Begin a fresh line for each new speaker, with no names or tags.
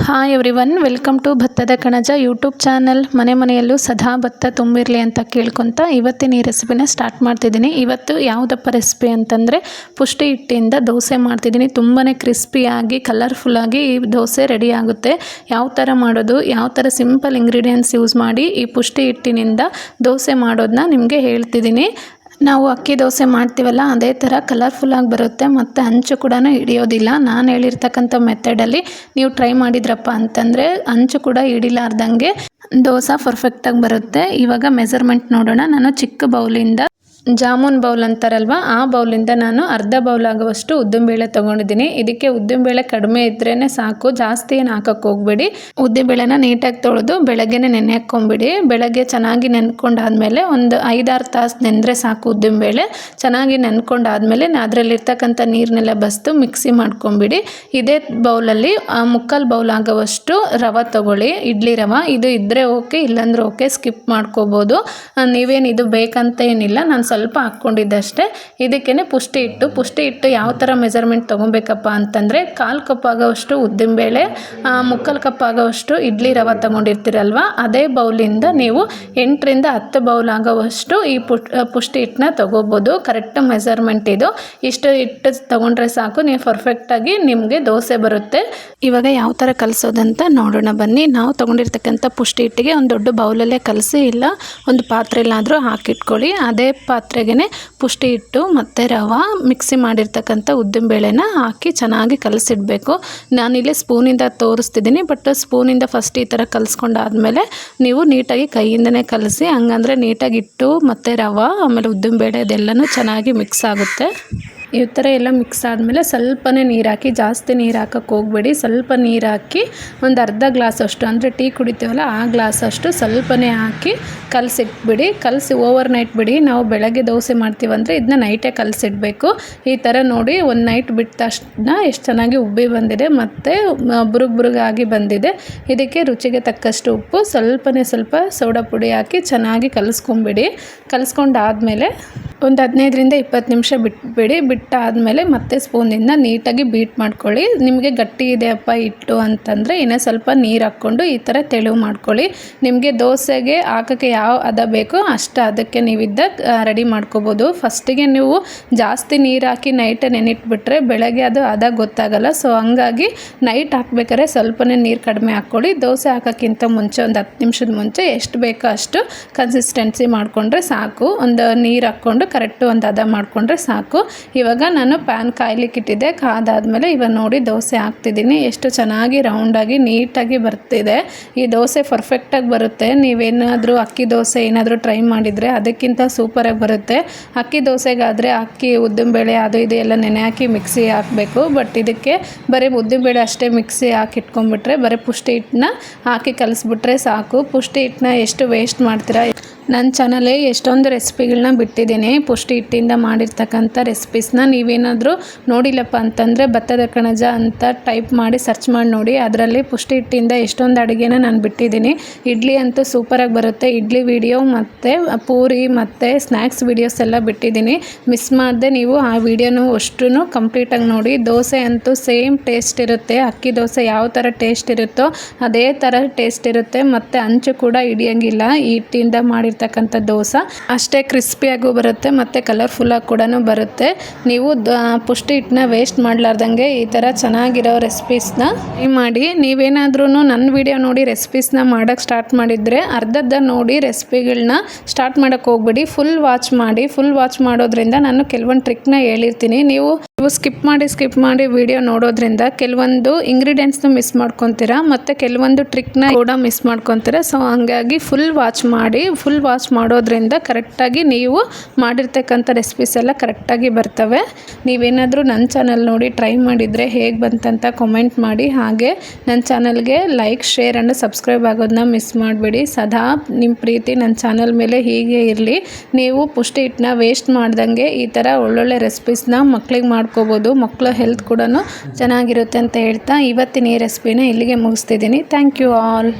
Hi everyone welcome to ಭತ್ತದ ಕಣಜ YouTube channel ಮನೆ ಮನೆಯಲ್ಲೂ ಸದಾ ಭತ್ತ ತುಂಬಿರಲಿ ಅಂತ ಕೇಳ್ಕೊತ ಇವತ್ತಿನ ಈ ರೆಸಿಪಿನ ಸ್ಟಾರ್ಟ್ ಮಾಡ್ತಿದ್ದೀನಿ. ಇವತ್ತು ಯಾವುದಪ್ಪ ರೆಸಿಪಿ ಅಂತಂದರೆ ಪುಷ್ಟಿ ಹಿಟ್ಟಿಂದ ದೋಸೆ ಮಾಡ್ತಿದ್ದೀನಿ. ತುಂಬಾ ಕ್ರಿಸ್ಪಿಯಾಗಿ ಕಲರ್ಫುಲ್ಲಾಗಿ ಈ ದೋಸೆ ರೆಡಿ ಆಗುತ್ತೆ. ಯಾವ ಥರ ಮಾಡೋದು, ಯಾವ ಥರ ಸಿಂಪಲ್ ಇಂಗ್ರೀಡಿಯೆಂಟ್ಸ್ ಯೂಸ್ ಮಾಡಿ ಈ ಪುಷ್ಟಿ ಹಿಟ್ಟಿನಿಂದ ದೋಸೆ ಮಾಡೋದನ್ನ ನಿಮಗೆ ಹೇಳ್ತಿದ್ದೀನಿ. ನಾವು ಅಕ್ಕಿ ದೋಸೆ ಮಾಡ್ತೀವಲ್ಲ, ಅದೇ ಥರ ಕಲರ್ಫುಲ್ಲಾಗಿ ಬರುತ್ತೆ. ಮತ್ತು ಹಂಚು ಕೂಡ ಹಿಡಿಯೋದಿಲ್ಲ. ನಾನು ಹೇಳಿರ್ತಕ್ಕಂಥ ಮೆಥಡಲ್ಲಿ ನೀವು ಟ್ರೈ ಮಾಡಿದ್ರಪ್ಪ ಅಂತಂದರೆ ಹಂಚು ಕೂಡ ಹಿಡಿಲಾರ್ದಂಗೆ ದೋಸೆ ಪರ್ಫೆಕ್ಟಾಗಿ ಬರುತ್ತೆ. ಇವಾಗ ಮೆಸರ್ಮೆಂಟ್ ನೋಡೋಣ. ನಾನು ಚಿಕ್ಕ ಬೌಲಿಂದ ಜಾಮೂನ್ ಬೌಲ್ ಅಂತಾರಲ್ವ? ಆ ಬೌಲಿಂದ ನಾನು ಅರ್ಧ ಬೌಲ್ ಆಗುವಷ್ಟು ಉದ್ದಿನಬೇಳೆ ತೊಗೊಂಡಿದ್ದೀನಿ. ಇದಕ್ಕೆ ಉದ್ದಿನಬೇಳೆ ಕಡಿಮೆ ಇದ್ರೇ ಸಾಕು. ಜಾಸ್ತಿ ಏನು ಹಾಕಕ್ಕೆ ಹೋಗ್ಬೇಡಿ. ಉದ್ದಿನಬೇಳೆನ ನೀಟಾಗಿ ತೊಳೆದು ಬೆಳಗ್ಗೆನೆ ನೆನೆ ಹಾಕ್ಕೊಂಬಿಡಿ. ಬೆಳಗ್ಗೆ ಚೆನ್ನಾಗಿ ನೆನ್ಕೊಂಡಾದ್ಮೇಲೆ ಒಂದು ಐದಾರು ತಾಸು ನೆಂದರೆ ಸಾಕು ಉದ್ದಿನಬೇಳೆ ಚೆನ್ನಾಗಿ ನೆನ್ಕೊಂಡಾದ್ಮೇಲೆ ಅದರಲ್ಲಿರ್ತಕ್ಕಂಥ ನೀರನ್ನೆಲ್ಲ ಬಸ್ತು ಮಿಕ್ಸಿ ಮಾಡ್ಕೊಂಬಿಡಿ. ಇದೇ ಬೌಲಲ್ಲಿ ಮುಕ್ಕಾಲು ಬೌಲ್ ಆಗೋವಷ್ಟು ರವೆ ತೊಗೊಳ್ಳಿ. ಇಡ್ಲಿ ರವೆ. ಇದು ಇದ್ದರೆ ಓಕೆ, ಇಲ್ಲಾಂದ್ರೆ ಓಕೆ, ಸ್ಕಿಪ್ ಮಾಡ್ಕೋಬೋದು. ನೀವೇನು ಇದು ಬೇಕಂತ ಏನಿಲ್ಲ. ನಾನು ಸ್ವಲ್ಪ ಹಾಕ್ಕೊಂಡಿದ್ದಷ್ಟೇ ಇದಕ್ಕೇ ಪುಷ್ಟಿ ಹಿಟ್ಟು. ಪುಷ್ಟಿ ಹಿಟ್ಟು ಯಾವ ಥರ ಮೆಜರ್ಮೆಂಟ್ ತೊಗೊಬೇಕಪ್ಪ ಅಂತಂದರೆ ಕಾಲು ಕಪ್ ಆಗೋವಷ್ಟು ಉದ್ದಿನಬೇಳೆ ಮುಕ್ಕಾಲು ಕಪ್ ಆಗೋವಷ್ಟು ಇಡ್ಲಿ ರವೆ ತೊಗೊಂಡಿರ್ತೀರಲ್ವ, ಅದೇ ಬೌಲಿಂದ ನೀವು ಎಂಟರಿಂದ ಹತ್ತು ಬೌಲ್ ಆಗೋವಷ್ಟು ಈ ಪುಷ್ಟಿ ಹಿಟ್ಟನ್ನ ತೊಗೋಬೋದು. ಕರೆಕ್ಟ್ ಮೆಜರ್ಮೆಂಟ್ ಇದು. ಇಷ್ಟು ಹಿಟ್ಟು ತೊಗೊಂಡ್ರೆ ಸಾಕು, ನೀವು ಪರ್ಫೆಕ್ಟಾಗಿ ನಿಮಗೆ ದೋಸೆ ಬರುತ್ತೆ. ಇವಾಗ ಯಾವ ಥರ ಕಲಿಸೋದಂತ ನೋಡೋಣ ಬನ್ನಿ. ನಾವು ತೊಗೊಂಡಿರ್ತಕ್ಕಂಥ ಪುಷ್ಟಿ ಹಿಟ್ಟಿಗೆ ಒಂದು ದೊಡ್ಡ ಬೌಲಲ್ಲೇ ಕಲಸಿ ಇಲ್ಲ, ಒಂದು ಪಾತ್ರೆಯಲ್ಲಾದರೂ ಹಾಕಿಟ್ಕೊಳ್ಳಿ. ಅದೇ ಪಾತ್ರೆಗೆ ಪುಷ್ಟಿ ಹಿಟ್ಟು ಮತ್ತು ರವೆ ಮಿಕ್ಸಿ ಮಾಡಿರ್ತಕ್ಕಂಥ ಉದ್ದಿನಬೇಳೆನ ಹಾಕಿ ಚೆನ್ನಾಗಿ ಕಲಸಿಡಬೇಕು. ನಾನಿಲ್ಲಿ ಸ್ಪೂನಿಂದ ತೋರಿಸ್ತಿದ್ದೀನಿ ಬಟ್ ಸ್ಪೂನಿಂದ ಫಸ್ಟ್ ಈ ಥರ ಕಲಿಸ್ಕೊಂಡಾದ್ಮೇಲೆ ನೀವು ನೀಟಾಗಿ ಕೈಯಿಂದನೇ ಕಲಸಿ, ಹಂಗಂದ್ರೆ ನೀಟಾಗಿ ಇಟ್ಟು ಮತ್ತು ರವೆ, ಆಮೇಲೆ ಉದ್ದಿನ ಬೇಳೆ ಅದೆಲ್ಲನೂ ಚೆನ್ನಾಗಿ ಮಿಕ್ಸ್ ಆಗುತ್ತೆ. ಈ ಥರ ಎಲ್ಲ ಮಿಕ್ಸ್ ಆದಮೇಲೆ ಸ್ವಲ್ಪನೇ ನೀರು ಹಾಕಿ ಜಾಸ್ತಿ ನೀರು ಹಾಕಕ್ಕೆ ಹೋಗಬೇಡಿ. ಸ್ವಲ್ಪ ನೀರು ಹಾಕಿ ಒಂದು ಅರ್ಧ ಗ್ಲಾಸ್ ಅಷ್ಟು, ಅಂದರೆ ಟೀ ಕುಡಿತೀವಲ್ಲ, ಆ ಗ್ಲಾಸ್ ಅಷ್ಟು ಸ್ವಲ್ಪನೇ ಹಾಕಿ ಕಲಸಿಟ್ಬಿಡಿ. ಕಲಸಿ ಓವರ್ ನೈಟ್ ಬಿಡಿ. ನಾವು ಬೆಳಗ್ಗೆ ದೋಸೆ ಮಾಡ್ತೀವಂದರೆ ಇದನ್ನ ನೈಟೇ ಕಲಸಿಡಬೇಕು. ಈ ಥರ ನೋಡಿ ಒಂದು ನೈಟ್ ಬಿಟ್ಟ ತಕ್ಷಣ ಎಷ್ಟು ಚೆನ್ನಾಗಿ ಉಬ್ಬಿ ಬಂದಿದೆ, ಮತ್ತು ಬುರುಗ್ ಬುರುಗಾಗಿ ಬಂದಿದೆ. ಇದಕ್ಕೆ ರುಚಿಗೆ ತಕ್ಕಷ್ಟು ಉಪ್ಪು, ಸ್ವಲ್ಪನೇ ಸ್ವಲ್ಪ ಸೋಡಾ ಪುಡಿ ಹಾಕಿ ಚೆನ್ನಾಗಿ ಕಲಿಸ್ಕೊಂಬಿಡಿ. ಕಲಸ್ಕೊಂಡಾದ್ಮೇಲೆ ಒಂದು ಹದಿನೈದರಿಂದ ಇಪ್ಪತ್ತು ನಿಮಿಷ ಬಿಟ್ಬಿಡಿ. ಬಿಟ್ಟಾದಮೇಲೆ ಮತ್ತೆ ಸ್ಪೂನಿಂದ ನೀಟಾಗಿ ಬೀಟ್ ಮಾಡ್ಕೊಳ್ಳಿ. ನಿಮಗೆ ಗಟ್ಟಿ ಇದೆಯಪ್ಪ ಹಿಟ್ಟು ಅಂತಂದರೆ ಇನ್ನೂ ಸ್ವಲ್ಪ ನೀರು ಹಾಕ್ಕೊಂಡು ಈ ಥರ ತೆಳು ಮಾಡ್ಕೊಳ್ಳಿ. ನಿಮಗೆ ದೋಸೆಗೆ ಹಾಕೋಕ್ಕೆ ಯಾವ ಹದ ಬೇಕೋ ಅಷ್ಟು ಅದಕ್ಕೆ ನೀವಿದ್ದ ರೆಡಿ ಮಾಡ್ಕೋಬೋದು. ಫಸ್ಟಿಗೆ ನೀವು ಜಾಸ್ತಿ ನೀರು ಹಾಕಿ ನೈಟ್ ನೆನಿಟ್ಬಿಟ್ರೆ ಬೆಳಗ್ಗೆ ಅದು ಅದ ಗೊತ್ತಾಗಲ್ಲ. ಸೊ ಹಂಗಾಗಿ ನೈಟ್ ಹಾಕ್ಬೇಕಾದ್ರೆ ಸ್ವಲ್ಪನೇ ನೀರು ಕಡಿಮೆ ಹಾಕ್ಕೊಳ್ಳಿ. ದೋಸೆ ಹಾಕೋಕ್ಕಿಂತ ಮುಂಚೆ ಒಂದು ಹತ್ತು ನಿಮಿಷದ ಮುಂಚೆ ಎಷ್ಟು ಬೇಕೋ ಅಷ್ಟು ಕನ್ಸಿಸ್ಟೆನ್ಸಿ ಮಾಡಿಕೊಂಡ್ರೆ ಸಾಕು. ಒಂದು ನೀರು ಹಾಕ್ಕೊಂಡು ಕರೆಕ್ಟು ಒಂದು ಹದ ಮಾಡಿಕೊಂಡ್ರೆ ಸಾಕು. ಇವಾಗ ನಾನು ಪ್ಯಾನ್ ಕಾಯ್ಲಿಕ್ಕೆ ಇಟ್ಟಿದ್ದೆ. ಕಾದಾದಮೇಲೆ ಇವಾಗ ನೋಡಿ ದೋಸೆ ಹಾಕ್ತಿದ್ದೀನಿ. ಎಷ್ಟು ಚೆನ್ನಾಗಿ ರೌಂಡಾಗಿ ನೀಟಾಗಿ ಬರ್ತಿದೆ. ಈ ದೋಸೆ ಪರ್ಫೆಕ್ಟಾಗಿ ಬರುತ್ತೆ. ನೀವೇನಾದರೂ ಅಕ್ಕಿ ದೋಸೆ ಏನಾದರೂ ಟ್ರೈ ಮಾಡಿದರೆ ಅದಕ್ಕಿಂತ ಸೂಪರಾಗಿ ಬರುತ್ತೆ. ಅಕ್ಕಿ ದೋಸೆಗಾದರೆ ಅಕ್ಕಿ ಉದ್ದಿನಬೇಳೆ ಅದು ಇದು ಎಲ್ಲ ನೆನೆ ಹಾಕಿ ಮಿಕ್ಸಿ ಹಾಕಬೇಕು. ಬಟ್ ಇದಕ್ಕೆ ಬರೀ ಉದ್ದಿನಬೇಳೆ ಅಷ್ಟೇ ಮಿಕ್ಸಿ ಹಾಕಿ ಇಟ್ಕೊಂಡ್ಬಿಟ್ರೆ ಬರೀ ಪುಷ್ಟಿ ಹಿಟ್ಟನ್ನ ಹಾಕಿ ಕಲಿಸ್ಬಿಟ್ರೆ ಸಾಕು. ಪುಷ್ಟಿ ಹಿಟ್ಟನ್ನ ಎಷ್ಟು ವೇಸ್ಟ್ ಮಾಡ್ತೀರಾ? ನನ್ನ ಚಾನಲೇ ಎಷ್ಟೊಂದು ರೆಸಿಪಿಗಳನ್ನ ಬಿಟ್ಟಿದ್ದೀನಿ. ಪುಷ್ಟಿ ಹಿಟ್ಟಿಂದ ಮಾಡಿರ್ತಕ್ಕಂಥ ರೆಸಿಪೀಸ್ನ ನೀವೇನಾದರೂ ನೋಡಿಲ್ಲಪ್ಪ ಅಂತಂದರೆ ಭತ್ತದ ಕಣಜ ಅಂತ ಟೈಪ್ ಮಾಡಿ ಸರ್ಚ್ ಮಾಡಿ ನೋಡಿ. ಅದರಲ್ಲಿ ಪುಷ್ಟಿ ಹಿಟ್ಟಿಂದ ಎಷ್ಟೊಂದು ಅಡುಗೆನ ನಾನು ಬಿಟ್ಟಿದ್ದೀನಿ. ಇಡ್ಲಿ ಅಂತೂ ಸೂಪರಾಗಿ ಬರುತ್ತೆ. ಇಡ್ಲಿ ವಿಡಿಯೋ ಮತ್ತು ಪೂರಿ ಮತ್ತು ಸ್ನ್ಯಾಕ್ಸ್ ವೀಡಿಯೋಸ್ ಎಲ್ಲ ಬಿಟ್ಟಿದ್ದೀನಿ. ಮಿಸ್ ಮಾಡದೆ ನೀವು ಆ ವಿಡಿಯೋನೂ ಅಷ್ಟು ಕಂಪ್ಲೀಟಾಗಿ ನೋಡಿ. ದೋಸೆ ಅಂತೂ ಸೇಮ್ ಟೇಸ್ಟ್ ಇರುತ್ತೆ. ಅಕ್ಕಿ ದೋಸೆ ಯಾವ ಥರ ಟೇಸ್ಟ್ ಇರುತ್ತೋ ಅದೇ ಥರ ಟೇಸ್ಟ್ ಇರುತ್ತೆ. ಮತ್ತು ಅಂಚು ಕೂಡ ಹಿಡಿಯೋಂಗಿಲ್ಲ. ಹಿಟ್ಟಿಂದ ಮಾಡಿರ್ತ ಇರ್ತಕ್ಕಂಥ ದೋಸೆ. ಅಷ್ಟೇ ಕ್ರಿಸ್ಪಿಯಾಗೂ ಬರುತ್ತೆ, ಮತ್ತು ಕಲರ್ಫುಲ್ಲಾಗಿ ಕೂಡ ಬರುತ್ತೆ. ನೀವು ಪುಷ್ಟಿ ಹಿಟ್ಟನ್ನ ವೇಸ್ಟ್ ಮಾಡಲಾರ್ದಂಗೆ ಈ ಥರ ಚೆನ್ನಾಗಿರೋ ರೆಸಿಪೀಸ್ನ ಟ್ರೈ ಮಾಡಿ. ನೀವೇನಾದ್ರೂ ನನ್ನ ವಿಡಿಯೋ ನೋಡಿ ರೆಸಿಪೀಸ್ನ ಮಾಡೋಕ್ಕೆ ಸ್ಟಾರ್ಟ್ ಮಾಡಿದರೆ ಅರ್ಧದ ನೋಡಿ ರೆಸಿಪಿಗಳನ್ನ ಸ್ಟಾರ್ಟ್ ಮಾಡೋಕ್ಕೆ ಹೋಗ್ಬಿಡಿ. ಫುಲ್ ವಾಚ್ ಮಾಡಿ ಫುಲ್ ವಾಚ್ ಮಾಡೋದ್ರಿಂದ ನಾನು ಕೆಲವೊಂದು ಟ್ರಿಕ್ನ ಹೇಳಿರ್ತೀನಿ. ನೀವು ನೀವು ಸ್ಕಿಪ್ ಮಾಡಿ ಸ್ಕಿಪ್ ಮಾಡಿ ವಿಡಿಯೋ ನೋಡೋದ್ರಿಂದ ಕೆಲವೊಂದು ಇಂಗ್ರೀಡಿಯೆಂಟ್ಸ್ನ ಮಿಸ್ ಮಾಡ್ಕೊತೀರಾ, ಮತ್ತು ಕೆಲವೊಂದು ಟ್ರಿಕ್ನ ಕೂಡ ಮಿಸ್ ಮಾಡ್ಕೊತೀರಾ. ಸೊ ಹಂಗಾಗಿ ಫುಲ್ ವಾಚ್ ಮಾಡಿ ಫುಲ್ ವಾಚ್ ಮಾಡೋದ್ರಿಂದ ಕರೆಕ್ಟಾಗಿ ನೀವು ಮಾಡಿರ್ತಕ್ಕಂಥ ರೆಸಿಪೀಸ್ ಎಲ್ಲ ಕರೆಕ್ಟಾಗಿ ಬರ್ತವೆ. ನೀವೇನಾದರೂ ನನ್ನ ಚಾನಲ್ ನೋಡಿ ಟ್ರೈ ಮಾಡಿದರೆ ಹೇಗೆ ಬಂತಂತ ಕಮೆಂಟ್ ಮಾಡಿ. ಹಾಗೆ ನನ್ನ ಚಾನಲ್ಗೆ ಲೈಕ್ ಶೇರ್ ಆ್ಯಂಡ್ ಸಬ್ಸ್ಕ್ರೈಬ್ ಆಗೋದನ್ನ ಮಿಸ್ ಮಾಡಬೇಡಿ. ಸದಾ ನಿಮ್ಮ ಪ್ರೀತಿ ನನ್ನ ಚಾನಲ್ ಮೇಲೆ ಹೀಗೆ ಇರಲಿ. ನೀವು ಪುಷ್ಟಿ ಹಿಟ್ಟನ್ನ ವೇಸ್ಟ್ ಮಾಡ್ದಂಗೆ ಈ ಥರ ಒಳ್ಳೊಳ್ಳೆ ರೆಸಿಪೀಸ್ನ ಮಕ್ಳಿಗೆ ಮಾಡಿ ಮಾಡ್ಕೋಬೋದು ಮಕ್ಕಳ ಹೆಲ್ತ್ ಕೂಡ ಚೆನ್ನಾಗಿರುತ್ತೆ ಅಂತ ಹೇಳ್ತಾ ಇವತ್ತಿನ ಈ ರೆಸಿಪಿನ ಇಲ್ಲಿಗೆ ಮುಗಿಸ್ತಿದ್ದೀನಿ. Thank you all